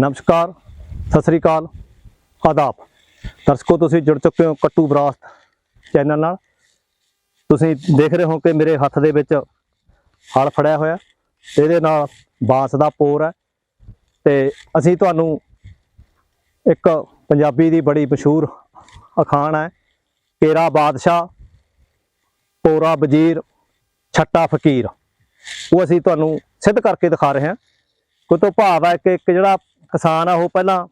ਨਮਸਕਾਰ, ਸਤਿ ਸ੍ਰੀ ਅਕਾਲ, ਆਦਾਬ। ਦਰਸ਼ਕੋ, ਤੁਸੀਂ ਜੁੜ ਚੁੱਕੇ ਹੋ ਕੱਟੂ ਬਰਾਸਤ ਚੈਨਲ ਨਾਲ। ਤੁਸੀਂ ਦੇਖ ਰਹੇ ਹੋ ਕਿ ਮੇਰੇ ਹੱਥ ਦੇ ਵਿੱਚ ਹਲ ਫੜਿਆ ਹੋਇਆ। ਇਹਦੇ ਨਾਲ ਬਾਂਸ ਦਾ ਪੋਰ ਹੈ। ਤੇ ਅਸੀਂ ਤੁਹਾਨੂੰ ਇੱਕ ਪੰਜਾਬੀ ਦੀ ਬੜੀ ਮਸ਼ਹੂਰ ਅਖਾਣ ਹੈ। ਕੇਰਾ ਬਾਦਸ਼ਾਹ, ਪੋਰਾ ਵਜ਼ੀਰ, ਛੱਟਾ ਫਕੀਰ। ਉਹ ਅਸੀਂ ਤੁਹਾਨੂੰ ਸਿੱਧ ਕਰਕੇ ਦਿਖਾ ਰਹੇ ਹਾਂ। ਕੋਈ ਤੋਂ ਭਾਵ ਹੈ ਕਿ ਇੱਕ ਜਿਹੜਾ ਕਿਸਾਨ ਆ ਉਹ ਪਹਿਲਾਂ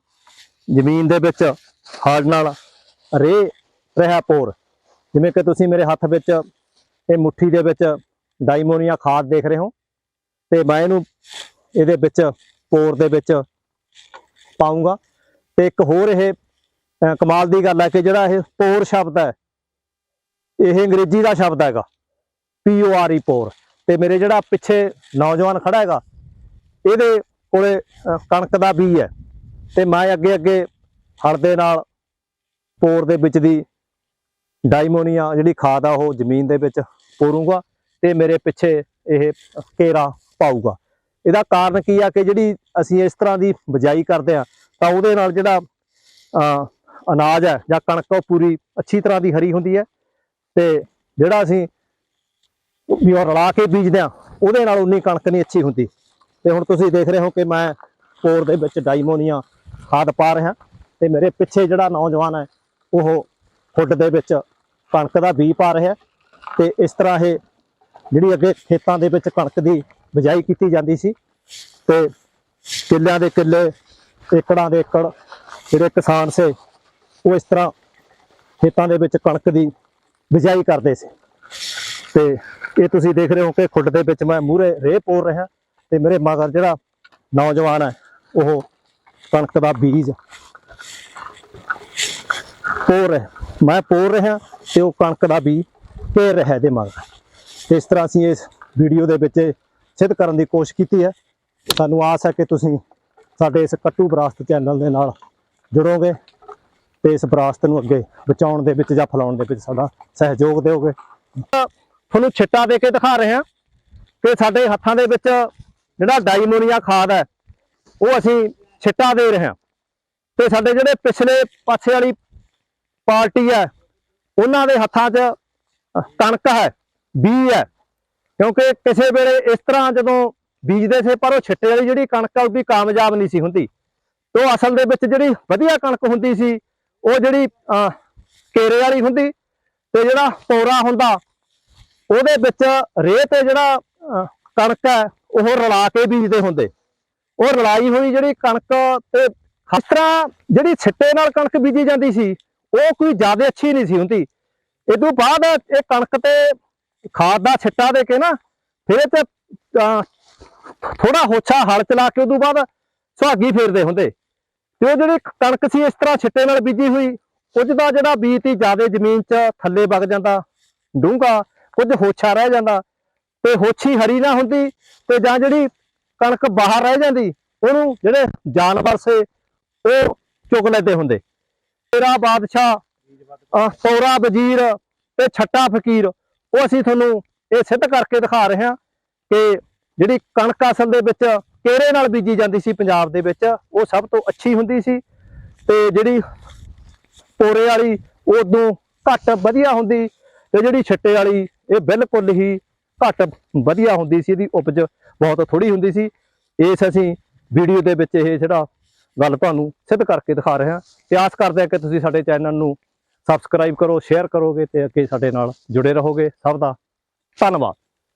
ਜ਼ਮੀਨ ਦੇ ਵਿੱਚ ਹਲ ਨਾਲ ਰੇ ਰਿਹਾ ਪੋਰ। ਜਿਵੇਂ ਕਿ ਤੁਸੀਂ ਮੇਰੇ ਹੱਥ ਵਿੱਚ ਇਹ ਮੁੱਠੀ ਦੇ ਵਿੱਚ ਡਾਈਮੋਨੀਆ ਖਾਦ ਦੇਖ ਰਹੇ ਹੋ ਤੇ ਮੈਂ ਇਹਨੂੰ ਇਹਦੇ ਵਿੱਚ ਪੋਰ ਦੇ ਵਿੱਚ ਪਾਉਂਗਾ। ਤੇ ਇੱਕ ਹੋਰ ਇਹ ਕਮਾਲ ਦੀ ਗੱਲ ਹੈ ਕਿ ਜਿਹੜਾ ਇਹ ਪੋਰ ਸ਼ਬਦ ਹੈ, ਇਹ ਅੰਗਰੇਜ਼ੀ ਦਾ ਸ਼ਬਦ ਹੈਗਾ, ਪੀ ਓ ਆਰ ਈ ਪੋਰ। ਤੇ ਮੇਰੇ ਜਿਹੜਾ ਪਿੱਛੇ ਨੌਜਵਾਨ ਖੜਾ ਹੈਗਾ, ਇਹਦੇ ਕੋਲੇ ਕਣਕ ਦਾ ਬੀਜ ਹੈ ਤੇ ਮੈਂ ਅੱਗੇ ਅੱਗੇ ਹਲ ਦੇ ਨਾਲ ਪੋਰ ਦੇ ਵਿੱਚ ਦੀ ਡਾਈਮੋਨੀਆ ਜਿਹੜੀ ਖਾਦ ਆ ਉਹ ਜ਼ਮੀਨ ਦੇ ਵਿੱਚ ਪੋਰੂੰਗਾ ਤੇ ਮੇਰੇ ਪਿੱਛੇ ਇਹ ਘੇਰਾ ਪਾਊਗਾ। ਇਹਦਾ ਕਾਰਨ ਕੀ ਆ ਕਿ ਜਿਹੜੀ ਅਸੀਂ ਇਸ ਤਰ੍ਹਾਂ ਦੀ ਬਿਜਾਈ ਕਰਦੇ ਆ ਤਾਂ ਉਹਦੇ ਨਾਲ ਜਿਹੜਾ ਅਨਾਜ ਹੈ ਜਾਂ ਕਣਕ ਉਹ ਪੂਰੀ ਅੱਛੀ ਤਰ੍ਹਾਂ ਦੀ ਹਰੀ ਹੁੰਦੀ ਹੈ ਤੇ ਜਿਹੜਾ ਅਸੀਂ ਵੀ ਉਹ ਰਲਾ ਕੇ ਬੀਜਦੇ ਆ ਉਹਦੇ ਨਾਲ ਉਨੀ ਕਣਕ ਨਹੀਂ ਅੱਛੀ ਹੁੰਦੀ। ਤੇ ਹੁਣ ਤੁਸੀਂ ਦੇਖ ਰਹੇ ਹੋ ਕਿ ਮੈਂ ਪੋਰ ਦੇ ਵਿੱਚ ਡਾਈਮੋਨੀਆ ਖਾਦ ਪਾ ਰਿਹਾ ਤੇ ਮੇਰੇ ਪਿੱਛੇ ਜਿਹੜਾ ਨੌਜਵਾਨ ਹੈ, ਉਹ ਫੁੱਟ ਦੇ ਵਿੱਚ ਕਣਕ ਦਾ ਬੀਜ ਪਾ ਰਿਹਾ ਤੇ ਇਸ ਤਰ੍ਹਾਂ ਇਹ ਜਿਹੜੀ ਅੱਗੇ ਖੇਤਾਂ ਦੇ ਵਿੱਚ ਕਣਕ ਦੀ ਬਿਜਾਈ ਕੀਤੀ ਜਾਂਦੀ ਸੀ ਤੇ ਕਿੱਲਿਆਂ ਦੇ ਕਿੱਲੇ, ਏਕੜਾਂ ਦੇ ਏਕੜ ਜਿਹੜੇ ਕਿਸਾਨ ਸੇ, ਉਹ ਇਸ ਤਰ੍ਹਾਂ ਖੇਤਾਂ ਦੇ ਵਿੱਚ ਕਣਕ ਦੀ ਬਿਜਾਈ ਕਰਦੇ ਸੀ। ਤੇ ਇਹ ਤੁਸੀਂ ਦੇਖ ਰਹੇ ਹੋ ਕਿ ਖੁੱਡ ਦੇ ਵਿੱਚ ਮੈਂ ਮੂਹਰੇ ਰੇਹ ਪੋਰ ਰਿਹਾ ਤੇ ਮੇਰੇ ਮਗਰ ਜਿਹੜਾ ਨੌਜਵਾਨ ਹੈ, ਉਹ ਕਣਕ ਦਾ ਬੀਜ ਪੋਰ ਰਿਹਾ ਮੈਂ ਪੋਰ ਰਿਹਾ ਤੇ ਉਹ ਕਣਕ ਦਾ ਬੀਜ ਪੇਰ ਰਿਹਾ ਇਹਦੇ ਮਗਰ। ਇਸ ਤਰ੍ਹਾਂ ਅਸੀਂ ਇਸ ਵੀਡੀਓ ਦੇ ਵਿੱਚ ਸਿੱਧ ਕਰਨ ਦੀ ਕੋਸ਼ਿਸ਼ ਕੀਤੀ ਹੈ। ਸਾਨੂੰ ਆਸ ਹੈ ਕਿ ਤੁਸੀਂ ਸਾਡੇ ਇਸ ਕੱਟੂ ਵਿਰਾਸਤ ਚੈਨਲ ਦੇ ਨਾਲ ਜੁੜੋਗੇ ਤੇ ਇਸ ਵਿਰਾਸਤ ਨੂੰ ਅੱਗੇ ਬਚਾਉਣ ਦੇ ਵਿੱਚ ਜਾਂ ਫੈਲਾਉਣ ਦੇ ਵਿੱਚ ਸਾਡਾ ਸਹਿਯੋਗ ਦਿਓਗੇ। ਤੁਹਾਨੂੰ ਛਿੱਟਾ ਦੇ ਕੇ ਦਿਖਾ ਰਹੇ ਹਾਂ ਕਿ ਸਾਡੇ ਹੱਥਾਂ ਦੇ ਵਿੱਚ ਜਿਹੜਾ ਡਾਈਮੋਨੀਆ ਖਾਦ ਹੈ, ਉਹ ਅਸੀਂ ਛਿੱਟਾ ਦੇ ਰਹੇ ਹਾਂ। ਤੇ ਸਾਡੇ ਜਿਹੜੇ ਪਿਛਲੇ ਪਾਸੇ ਵਾਲੀ ਪਾਰਟੀ ਹੈ, ਉਹਨਾਂ ਦੇ ਹੱਥਾਂ 'ਚ ਕਣਕ ਹੈ, ਬੀਜ ਹੈ। ਕਿਉਂਕਿ ਕਿਸੇ ਵੇਲੇ ਇਸ ਤਰ੍ਹਾਂ ਜਦੋਂ ਬੀਜਦੇ ਸੀ, ਪਰ ਉਹ ਛਿੱਟੇ ਵਾਲੀ ਜਿਹੜੀ ਕਣਕ ਆ, ਉਹ ਵੀ ਕਾਮਯਾਬ ਨਹੀਂ ਸੀ ਹੁੰਦੀ। ਤੇ ਉਹ ਅਸਲ ਦੇ ਵਿੱਚ ਜਿਹੜੀ ਵਧੀਆ ਕਣਕ ਹੁੰਦੀ ਸੀ, ਉਹ ਜਿਹੜੀ ਕੇਰੇ ਵਾਲੀ ਹੁੰਦੀ ਤੇ ਜਿਹੜਾ ਤੋਰਾ ਹੁੰਦਾ, ਉਹਦੇ ਵਿੱਚ ਰੇਹ ਤੇ ਜਿਹੜਾ ਕਣਕ ਹੈ ਉਹ ਰਲਾ ਕੇ ਬੀਜਦੇ ਹੁੰਦੇ। ਉਹ ਰਲਾਈ ਹੋਈ ਜਿਹੜੀ ਕਣਕ ਤੇ ਇਸ ਜਿਹੜੀ ਛਿੱਟੇ ਨਾਲ ਕਣਕ ਬੀਜੀ ਜਾਂਦੀ ਸੀ, ਉਹ ਕੋਈ ਜ਼ਿਆਦਾ ਅੱਛੀ ਨਹੀਂ ਸੀ ਹੁੰਦੀ। ਇਹ ਤੋਂ ਬਾਅਦ ਇਹ ਕਣਕ ਤੇ ਖਾਦ ਦਾ ਛਿੱਟਾ ਦੇ ਕੇ ਨਾ, ਫਿਰ ਇਹ ਤੇ ਥੋੜਾ ਹੋਛਾ ਹਲ ਚਲਾ ਕੇ ਉਦੋਂ ਬਾਅਦ ਸੁਹਾਗੀ ਫੇਰਦੇ ਹੁੰਦੇ। ਤੇ ਉਹ ਜਿਹੜੀ ਕਣਕ ਸੀ, ਇਸ ਤਰ੍ਹਾਂ ਛਿੱਟੇ ਨਾਲ ਬੀਜੀ ਹੋਈ, ਕੁਝ ਦਾ ਜਿਹੜਾ ਬੀਜ ਤੀ ਜ਼ਿਆਦਾ ਜ਼ਮੀਨ 'ਚ ਥੱਲੇ ਵਗ ਜਾਂਦਾ, ਡੂੰਘਾ, ਕੁਝ ਹੋਛਾ ਰਹਿ ਜਾਂਦਾ ਤੇ ਹੋਛੀ ਹਰੀ ਨਾ ਹੁੰਦੀ ਤੇ ਜਾਂ ਜਿਹੜੀ ਕਣਕ ਬਾਹਰ ਰਹਿ ਜਾਂਦੀ ਉਹਨੂੰ ਜਿਹੜੇ ਜਾਨਵਰ ਸੇ ਉਹ ਚੁੱਕ ਲੈਂਦੇ ਹੁੰਦੇ। ਤੇਰਾ ਬਾਦਸ਼ਾਹ ਅਹ, ਸੌਰਾ ਵਜ਼ੀਰ ਤੇ ਛੱਟਾ ਫਕੀਰ ਉਹ ਅਸੀਂ ਤੁਹਾਨੂੰ ਇਹ ਸਿੱਧ ਕਰਕੇ ਦਿਖਾ ਰਹੇ ਹਾਂ ਕਿ ਜਿਹੜੀ ਕਣਕ ਅਸਲ ਦੇ ਵਿੱਚ ਕੇਰੇ ਨਾਲ ਬੀਜੀ ਜਾਂਦੀ ਸੀ ਪੰਜਾਬ ਦੇ ਵਿੱਚ ਉਹ ਸਭ ਤੋਂ ਅੱਛੀ ਹੁੰਦੀ ਸੀ ਤੇ ਜਿਹੜੀ ਪੋਰੇ ਵਾਲੀ ਉਦੋਂ ਘੱਟ ਵਧੀਆ ਹੁੰਦੀ ਤੇ ਜਿਹੜੀ ਛੱਟੇ ਵਾਲੀ ਇਹ ਬਿਲਕੁਲ ਹੀ ਘੱਟ ਵਧੀਆ ਹੁੰਦੀ ਸੀ, ਇਹਦੀ ਉਪਜ ਬਹੁਤ ਥੋੜੀ ਹੁੰਦੀ ਸੀ। ਇਸ ਅਸੀਂ ਵੀਡੀਓ ਦੇ ਵਿੱਚ ਇਹ ਜਿਹੜਾ ਗੱਲ ਤੁਹਾਨੂੰ ਸਿੱਧ ਕਰਕੇ ਦਿਖਾ ਰਹੇ ਹਾਂ। ਤੇ ਆਸ ਕਰਦੇ ਹਾਂ ਕਿ ਤੁਸੀਂ ਸਾਡੇ ਚੈਨਲ ਨੂੰ ਸਬਸਕ੍ਰਾਈਬ ਕਰੋ ਸ਼ੇਅਰ ਕਰੋਗੇ ਤੇ ਅੱਗੇ ਸਾਡੇ ਨਾਲ ਜੁੜੇ ਰਹੋਗੇ। ਸਭ ਦਾ ਧੰਨਵਾਦ।